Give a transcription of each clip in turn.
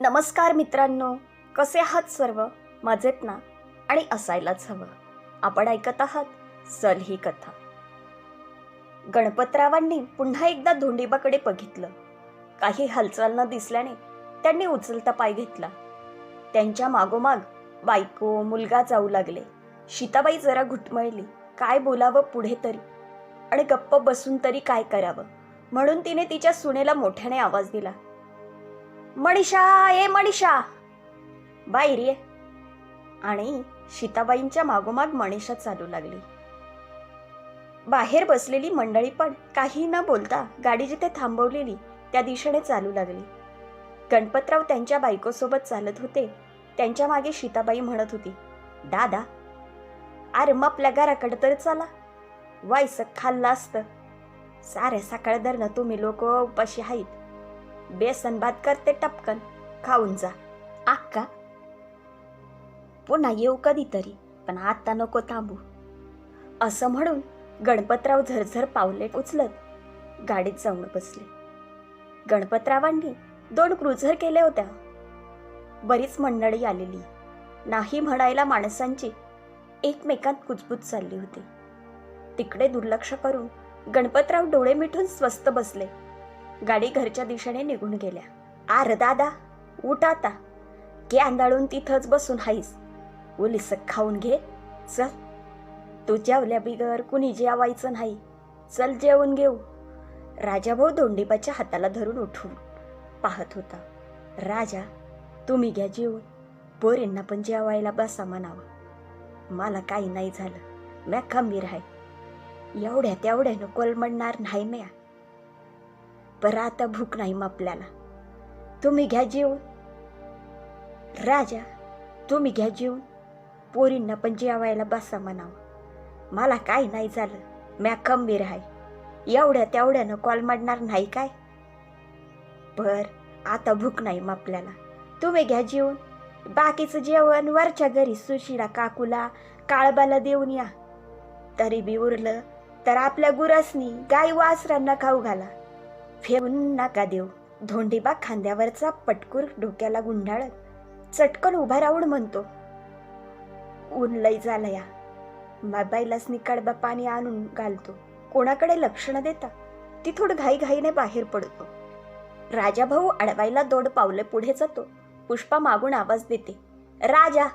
नमस्कार मित्रांनो कसे आहात सर्व? मजेत ना? आणि असायलाच हवं. आपण ऐकत आहात सल ही कथा. गणपतरावांनी पुन्हा एकदा धोंडीबाकडे बघितलं. काही हालचाल न दिसल्याने त्यांनी उचलता पाय घेतला. त्यांच्या मागोमाग बायको मुलगा जाऊ लागले. सीताबाई जरा घुटमळली. काय बोलावं पुढे तरी? आणि गप्प बसून तरी काय करावं? म्हणून तिने तिच्या सुनेला मोठ्याने आवाज दिला. मणिषा ए मणिषा बाहेर ये आणि सीताबाईंच्या मागोमाग मणिषा चालू लागली. बाहेर बसलेली मंडळी पण काही न बोलता गाडी जिथे थांबवलेली त्या दिशेने चालू लागली. गणपतराव त्यांच्या बायकोसोबत चालत होते. त्यांच्या मागे सीताबाई म्हणत होती दादा अरे मग आपल्या घराकडे तर चला. वायस खाल्लं असतं. सारे सकाळ धरणं तुम्ही लोक उपाशी आहेत बेसन भात करते टपकन खाऊन जा. आक्का पुन्हा येऊ कधीतरी पण आता नको थांबू. असं म्हणून गणपतराव झरझर पावले उचलत गाडीत जाऊन बसले. गणपतरावांनी दोन क्रुझर केल्या होत्या. बरीच मंडळी आलेली. नाही म्हणायला माणसांची एकमेकांत कुजबूज चालली होती. तिकडे दुर्लक्ष करून गणपतराव डोळे मिठून स्वस्त बसले. गाडी घरच्या दिशेने निघून गेल्या. आर दादा उठ आता. के आंदाळून तिथंच बसून हाईस. उलिस खाऊन घे. चल. तू जेवल्या बिगर कुणी जेवायचं नाही. चल जेवून घेऊ. राजाभाऊ दोंडीबाच्या हाताला धरून उठून पाहत होता. राजा तुम्ही घ्या जेवून पोरींना पण जेवायला बसा म्हणावं. मला काही नाही झालं. म्या खंबीर आहे. एवढ्या तेवढ्यानं कोलमडणार नाही म्या. बरं आता भूक नाही मग आपल्याला तुम्ही घ्या जेवून. राजा तुम्ही घ्या जेवून. पोरींना पण जेवायला बसा म्हणावं. मला काय नाही झालं. म्या खंबीर आहे. एवढ्या तेवढ्यानं कॉल मांडणार नाही काय? बर आता भूक नाही मग आपल्याला तुम्ही घ्या जेवून. बाकीचं जेवण वरच्या घरी सुशिला काकूला काळबाला देऊन या. तरी बी उरलं तर आपल्या गुरासनी गाई वासरांना खाऊ घाला. फेऊन नाका देऊ. धोंडीबा खांद्यावरचा पटकूर डोक्याला गुंडाळत चटकन उभा राहून म्हणतो ऊन लय झालं या. बाबाईलाच कडबा पाणी आणून घालतो. कोणाकडे लक्ष न देता ती थोडं घाईघाईने बाहेर पडतो. राजाभाऊ अडवायला दोड पावले पुढे जातो. पुष्पा मागून आवाज देते राजा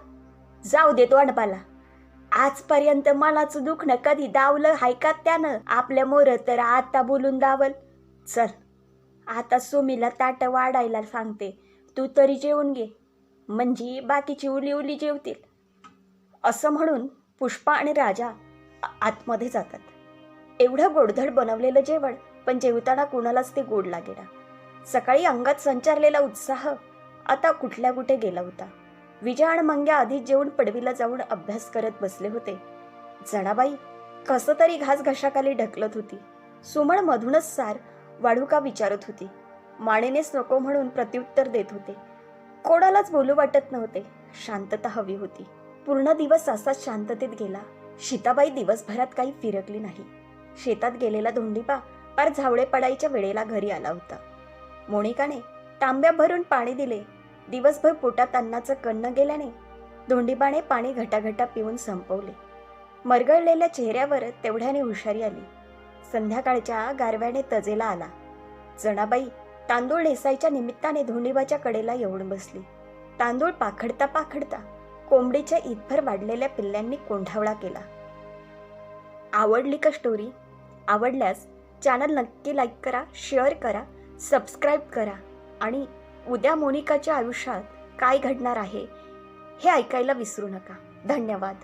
जाऊ देतो अडबाला आजपर्यंत मनाचं दुखणं कधी दावलं हाय का त्यानं? आपल्या मोर तर आता बोलून दावल. चल आता सुमीला ताट वाढायला सांगते. तू तरी जेवून घे. म्हणजे बाकीची उली उली जेवतील. असं म्हणून पुष्पा आणि राजा आतमध्ये जातात. एवढं गोडधड बनवलेलं जेवण पण जेवताना कुणालाच ते गोड लागेना. सकाळी अंगात संचारलेला उत्साह आता कुठल्या कुठे गेला होता. विजय आणि मंग्या आधीच जेवून पडवीला जाऊन अभ्यास करत बसले होते. जणाबाई कसं तरी घास घशाखाली ढकलत होती. सुमण मधूनच सार वाढू का विचारत होती. माणेनेच नको म्हणून प्रत्युत्तर देत होते. कोणालाच बोलू वाटत नव्हते. शांतता हवी होती. पूर्ण दिवस असाच शांततेत गेला. सीताबाई दिवसभरात काही फिरकली नाही. शेतात गेलेला धोंडीपा पार झावळे पडायच्या वेळेला घरी आला होता. मोनिकाने तांब्या भरून पाणी दिले. दिवसभर पोटात अन्नाचं कन्न गेल्याने धोंडीबाने पाणी घटाघटा पिऊन संपवले. मरगळलेल्या चेहऱ्यावर तेवढ्याने हुशारी आली. संध्याकाळच्या गारव्याने तजेला आला. जणाबाई तांदूळ नेसायच्या निमित्ताने धोंडीबाच्या कडेला येऊन बसली. तांदूळ पाखडता पाखडता कोंबडीच्या ईदभर वाढलेल्या पिल्ल्यांनी कोंढावळा केला. आवडली का स्टोरी आवडल्यास चॅनल नक्की लाईक करा शेअर करा सबस्क्राईब करा आणि उद्या मोनिकाच्या आयुष्यात काय घडणार आहे हे ऐकायला विसरू नका. धन्यवाद.